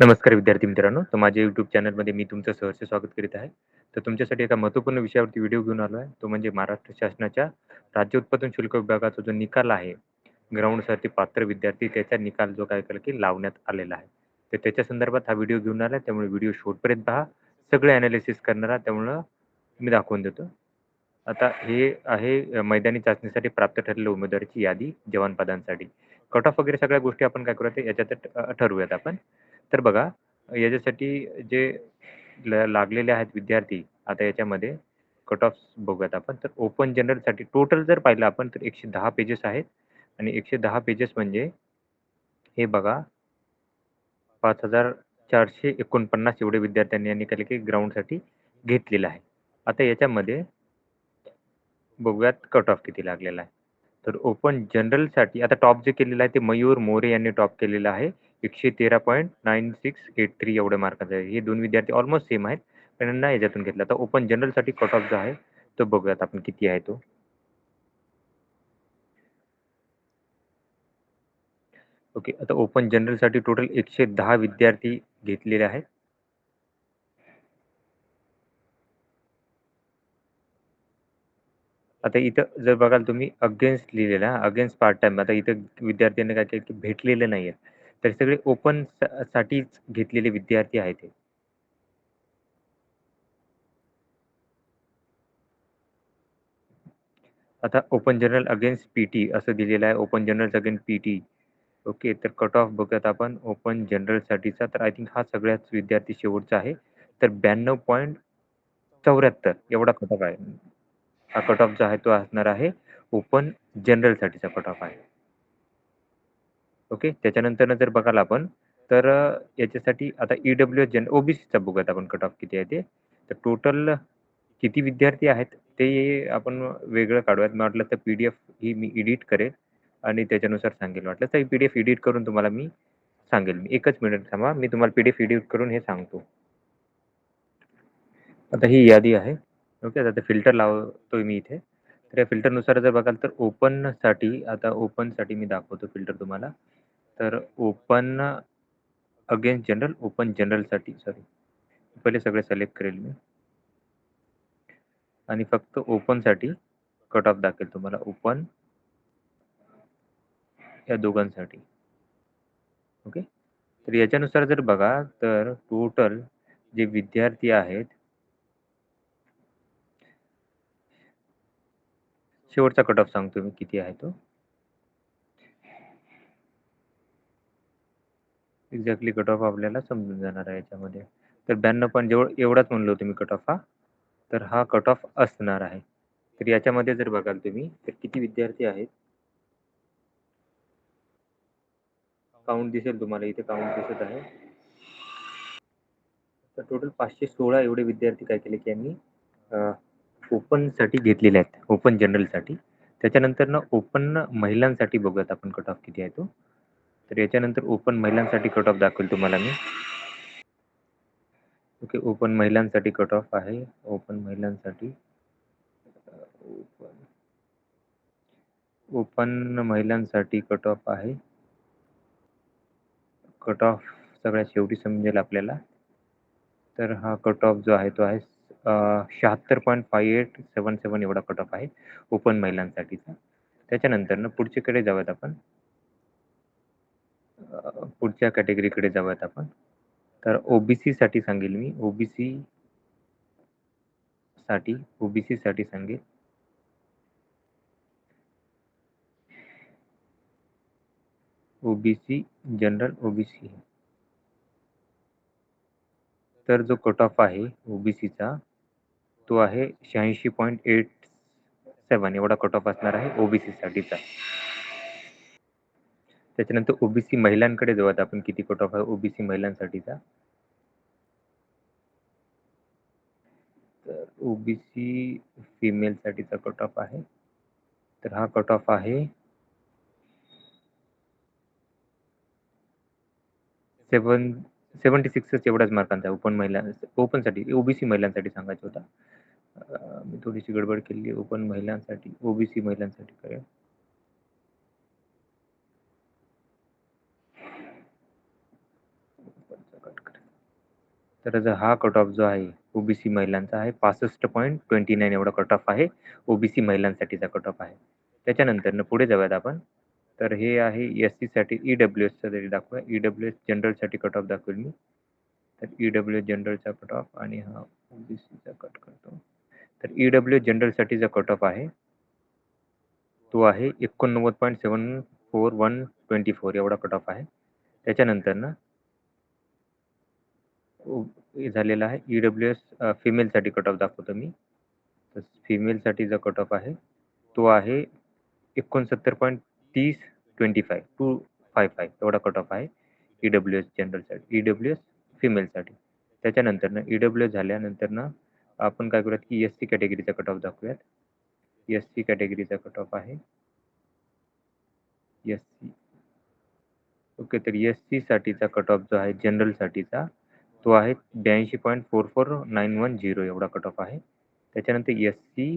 नमस्कार विद्यार्थी मित्रांनो. तर माझ्या YouTube चॅनलमध्ये मी तुमचं सहर्ष स्वागत करीत आहे. तर तुमच्यासाठी एका महत्त्वपूर्ण विषयावरती व्हिडिओ घेऊन आलो आहे. तो म्हणजे महाराष्ट्र शासनाच्या राज्य उत्पादन शुल्क विभागाचा जो निकाल आहे, ग्राउंडसाठी पात्र विद्यार्थी त्याचा निकाल जो काय केला की लावण्यात आलेला आहे. तर त्याच्या संदर्भात हा व्हिडिओ घेऊन आला त्यामुळे व्हिडिओ शॉर्टपर्यंत पहा. सगळे ॲनालिसिस करणारा त्यामुळं मी दाखवून देतो. आता हे आहे मैदानी चाचणीसाठी प्राप्त ठरलेल्या उमेदवाराची यादी जवान पदांसाठी. कट ऑफ वगैरे सगळ्या गोष्टी आपण काय करूया याच्यात ठरवूयात आपण. तर बघा याच्यासाठी जे ल लागलेले आहेत विद्यार्थी आता याच्यामध्ये कट ऑफ बघूयात आपण. तर ओपन जनरलसाठी टोटल जर पाहिलं आपण तर 110 पेजेस आहेत आणि 110 पेजेस म्हणजे हे बघा 5449 एवढे विद्यार्थ्यांनी यांनी केले की ग्राउंडसाठी घेतलेलं आहे. आता याच्यामध्ये बघूयात कट ऑफ किती लागलेला आहे. तर ओपन जनरलसाठी आता टॉप जे केलेलं आहे ते मयूर मोरे यांनी टॉप केलेलं आहे. 113.9683 एवढ्या मार्काचं आहे. हे दोन विद्यार्थी ऑलमोस्ट सेम आहेत. पण यांना याच्यातून घेतलं. आता ओपन जनरलसाठी कट ऑफ जो आहे तो बघूयात आपण किती आहे तो. ओके. आता ओपन जनरलसाठी टोटल 110 विद्यार्थी घेतलेले आहेत. आता इथं जर बघाल तुम्ही अगेन्स्ट लिहिलेलं आहे. अगेन्स्ट पार्ट टाइम आता इथं विद्यार्थ्यांनी काय केलं की नाही नाहीये. तर सगळे ओपन साठीच घेतलेले विद्यार्थी आहेत आता ओपन जनरल अगेन्स्ट पीटी असं दिलेलं आहे. Open general against PT okay. तर कट ऑफ बघत आपण ओपन जनरलसाठीचा. तर आय थिंक हा सगळ्याच विद्यार्थी शेवटचा आहे. तर 92.74 एवढा कट ऑफ आहे. हा कट ऑफ जो आहे तो असणार आहे ओपन जनरलसाठीचा कट ऑफ आहे. ओके. त्याच्यानंतर जर बघाल आपण तर अ, याच्यासाठी आता ई-डब्ल्यू-एस जन ओ-बी-सीचा बघूयात आपण कट ऑफ किती आहे ते. तर टोटल किती विद्यार्थी आहेत ते आपण वेगळं काढूयात. मला वाटलं तर पी-डी-एफ ही मी एडिट करेल आणि त्याच्यानुसार सांगेल. वाटलं तर पी-डी-एफ एडिट करून तुम्हाला मी सांगेल. मी एकच मिनिट थांबा. मी तुम्हाला पी-डी-एफ एडिट करून हे सांगतो. आता ही यादी आहे. ओके. आता फिल्टर लावतोय मी इथे. तर या फिल्टरनुसार जर बघाल तर ओपनसाठी आता ओपनसाठी मी दाखवतो फिल्टर तुम्हाला. तर ओपन अगेन्स्ट जनरल, ओपन जनरलसाठी सॉरी. पहिले सगळे सिलेक्ट करेल मी. आणि फक्त ओपनसाठी कट ऑफ दाखवेल तुम्हाला. ओपन या दोघांसाठी. ओके. तर याच्यानुसार जर बघा तर टोटल जे विद्यार्थी आहेत शेवटचा कट ऑफ सांगतो मी किती आहे तो. एक्झॅक्टली कट ऑफ आपल्याला समजून जाणार आहे याच्यामध्ये. तर ब्याण्णव पण जेवढ एवढाच म्हणलो तुम्ही कट ऑफ हा. तर हा कट ऑफ असणार आहे. तर याच्यामध्ये जर बघाल तुम्ही तर किती विद्यार्थी आहेत? काउंट दिसेल तुम्हाला इथे काउंट दिसत आहे. तर टोटल 516 एवढे विद्यार्थी काय केले की यांनी ओपनसाठी घेतलेले आहेत. ओपन जनरलसाठी. त्याच्यानंतरनं ओपन महिलांसाठी बघूयात आपण कट ऑफ किती आहे तो. तर याच्यानंतर ओपन महिलांसाठी कट ऑफ दाखवेल तुम्हाला मी. ओके. ओपन महिलांसाठी कट ऑफ आहे. ओपन महिलांसाठी ओपन ओपन महिलांसाठी कट ऑफ आहे. कट ऑफ सगळ्यात शेवटी समजेल आपल्याला. तर हा कट ऑफ जो आहे तो आहे शहात्तर point five eight seven seven एवढा कट ऑफ आहे ओपन महिलांसाठीचा. त्याच्यानंतरनं पुढच्याकडे जाऊयात आपण. पुढच्या कॅटेगरीकडे जाऊयात आपण. तर ओ-बी-सीसाठी सांगेल मी. ओ-बी-सी साठी ओ-बी-सीसाठी सांगेल. OBC, general, OBC. तर जो कट ऑफ आहे ओ-बी-सीचा तो आहे 86.87 एवढा कट ऑफ असणार आहे ओ-बी-सीसाठीचा. त्याच्यानंतर ओ-बी-सी महिलांकडे जाऊयात आपण किती कट ऑफ आहे ओ-बी-सी महिलांसाठीचा. तर ओ-बी-सी कट ऑफ आहे. तर हा कट ऑफ आहे 7 76च एवढ्याच मार्कांचा आहे ओपन महिला ओपनसाठी ओ-बी-सी महिलांसाठी सांगायचा होता. मी थोडीशी गडबड केली ओपन महिलांसाठी ओ-बी-सी महिलांसाठी करेल. तर हा कट ऑफ जो आहे ओबीसी महिलांचा आहे. पासष्ट पॉईंट ट्वेंटी नाईन एवढा कट ऑफ आहे. ओबीसी महिलांसाठीचा कट ऑफ आहे. त्याच्यानंतर पुढे जाऊयात आपण. तर हे आहे एस सीसाठी ई डब्ल्यू एसचं तरी दाखवूया. ई डब्ल्यू एस जनरलसाठी कट ऑफ दाखवेल मी. तर ई डब्ल्यू एस जनरलचा कट ऑफ आणि हा ओबीसीचा कट करतो. तर ई डब्ल्यू एस जनरलसाठी कट ऑफ आहे तो आहे एकोणनव्वद point seven four one twenty four एवढा कट ऑफ आहे. त्याच्यानंतर ना झालेला आहे. ई डब्ल्यू एस फिमेलसाठी कट ऑफ दाखवतो मी. तर फिमेलसाठी जो कट ऑफ आहे तो आहे एकोणसत्तर पॉईंट तीस twenty five two five five एवढा कट ऑफ आहे ई डब्ल्यू एस जनरलसाठी ई डब्ल्यू एस फिमेलसाठी त्याच्यानंतर ना ई डब्ल्यू एस झाल्यानंतर ना आपण काय करूयात की एस सी कॅटेगरीचा कट ऑफ दाखवूयात. एस सी कॅटेगरीचा कट ऑफ आहे एस सी ओके तर एस सीसाठीचा कट ऑफ जो आहे जनरलसाठीचा तो आहे ब्याऐंशी point four four nine one zero एवढा कट ऑफ आहे. त्याच्यानंतर एस सी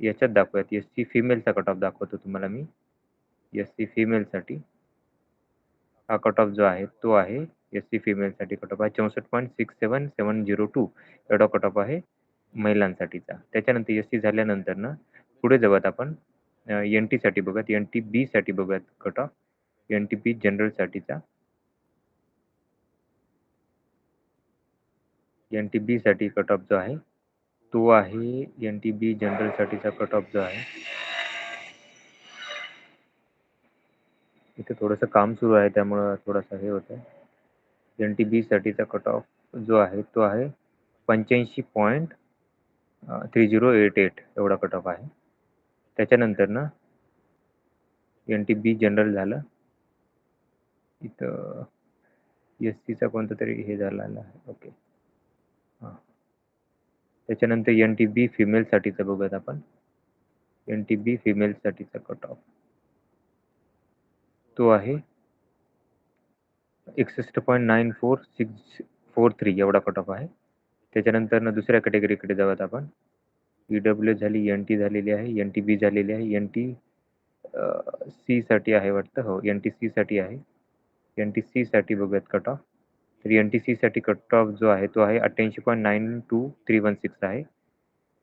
याच्यात दाखवूयात. एस सी फिमेलचा कट ऑफ दाखवतो तुम्हाला मी. एस सी फिमेलसाठी हा कट ऑफ जो आहे तो आहे एस सी फिमेलसाठी कट ऑफ आहे. चौसष्ट point six seven seven zero two एवढा कट ऑफ आहे महिलांसाठीचा. त्याच्यानंतर एस सी झाल्यानंतर ना पुढे जाऊयात आपण. एन टीसाठी बघूयात. एन टी बीसाठी बघूयात cut off N T B जनरलसाठीचा N T बीसाठी कट ऑफ जो आहे तो आहे एन टी बी जनरलसाठीचा कट ऑफ जो आहे. इथे थोडंसं काम सुरू आहे त्यामुळं थोडंसं हे होतं एन टी बीसाठीचा कट ऑफ जो आहे तो आहे पंच्याऐंशी point three zero eight eight एवढा कट ऑफ आहे. त्याच्यानंतर ना एन टी बी जनरल झालं. इथं एस सीचा कोणतं तरी हे झालेला आहे. ओके त्याच्यानंतर एन टी बी फिमेलसाठीचं बघूयात आपण. एन टी बी फिमेलसाठीचा कट ऑफ तो आहे एकसष्ट point nine four six four three एवढा कट ऑफ आहे. त्याच्यानंतर ना दुसऱ्या कॅटेगरीकडे जाऊयात आपण. ई डब्ल्यू झाली एन टी झालेली आहे एन टी बी झालेली आहे एन टी सीसाठी आहे वाटतं. हो एन टी सीसाठी आहे. एन टी सीसाठी बघूयात कट ऑफ तर एन टी सीसाठी कट ऑफ जो आहे तो आहे अठ्ठ्याऐंशी point nine two three one six आहे.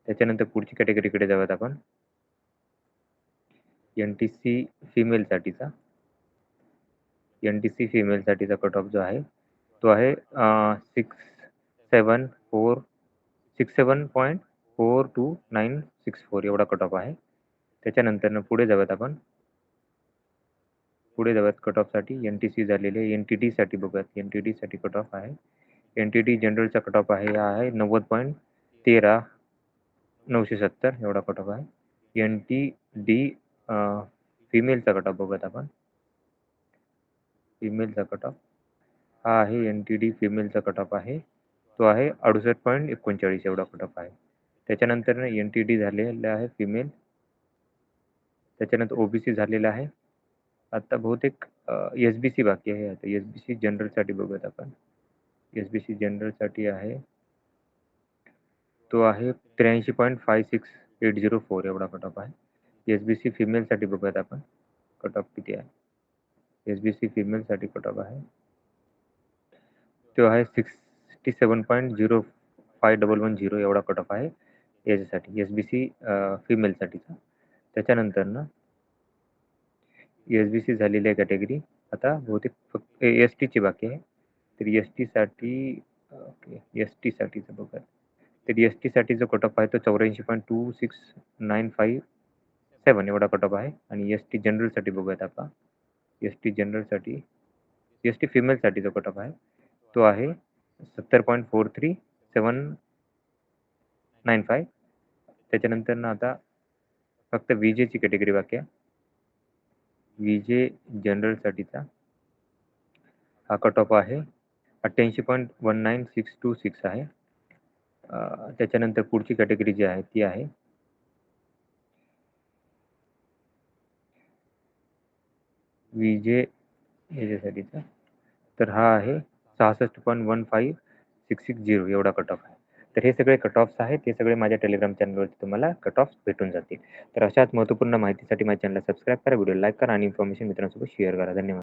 त्याच्यानंतर पुढची कॅटेगरीकडे जाऊयात आपण. एन टी सी फिमेलसाठीचा एन टी सी फिमेलसाठीचा कट ऑफ जो आहे तो आहे six seven four six seven point four two nine six four एवढा कट ऑफ आहे. त्याच्यानंतर पुढे जाऊयात आपण. पुढे जाऊयात कट ऑफसाठी एन टी सी झालेले आहे. एन टी डीसाठी बघूयात. एन टी डीसाठी कट ऑफ आहे. एन टी डी जनरलचा कट ऑफ आहे. हा आहे नव्वद पॉईंट तेरा नऊशे सत्तर एवढा कट ऑफ आहे. एन टी डी फिमेलचा कट ऑफ बघूयात आपण. फिमेलचा कट ऑफ हा आहे एन टी डी फिमेलचा कट ऑफ आहे. तो आहे अडुसष्ट पॉईंट एकोणचाळीस एवढा कट ऑफ आहे. त्याच्यानंतर एन टी डी झालेला आहे फिमेल त्याच्यानंतर ओबीसी झालेला आहे. आता बहुतेक एस बी सी बाकी आहे आता. एस बी सी जनरलसाठी बघूयात आपण. एस बी सी जनरलसाठी आहे. तो आहे त्र्याऐंशी point five six eight zero four एवढा कट ऑफ़ आहे. एस बी सी फिमेलसाठी बघूयात आपण. कट ऑफ़ किती आहे? एस बी सी फिमेलसाठी कट ऑफ़ आहे. तो आहे sixty seven point zero five double one zero एवढा कट ऑफ़ आहे. याच्यासाठी, एस बी सी फिमेलसाठीचा त्याच्यानंतर ना एस बी सी झालेली आहे कॅटेगरी आता बहुतेक फक्त एस टीची बाकी आहे. तर एस टीसाठी ओके एस टीसाठीचं बघा तर एस टीसाठी जो कट ऑफ आहे तो चौऱ्याऐंशी point two six nine five seven एवढा कट ऑफ आहे. आणि एस टी जनरलसाठी बघूयात आपण. एस टी जनरलसाठी एस टी फिमेलसाठी जो कट ऑफ आहे तो आहे सत्तर point four three seven nine five त्याच्यानंतर ना आता फक्त विजेची कॅटेगरी बाकी आहे. विजे जनरलसाठीचा हा कट ऑफ आहे. अठ्ठ्याऐंशी point one nine six two six आहे. त्याच्यानंतर पुढची कॅटेगरी जी आहे ती आहे. विजे याच्यासाठीचा. तर हा आहे सहासष्ट point one five six six zero एवढा कट ऑफ आहे. तर हे सगळे कट ऑफ्स आहेत. हे सगळे माझ्या टेलिग्राम चॅनलवरती तुम्हाला कट ऑफ्स भेटून जातील. तर अशाच महत्त्वपूर्ण माहितीसाठी माझ्या चॅनलला सबस्क्राईब करा व्हिडिओ लाईक करा आणि इन्फॉर्मेशन मित्रांसोबत शेअर करा. धन्यवाद.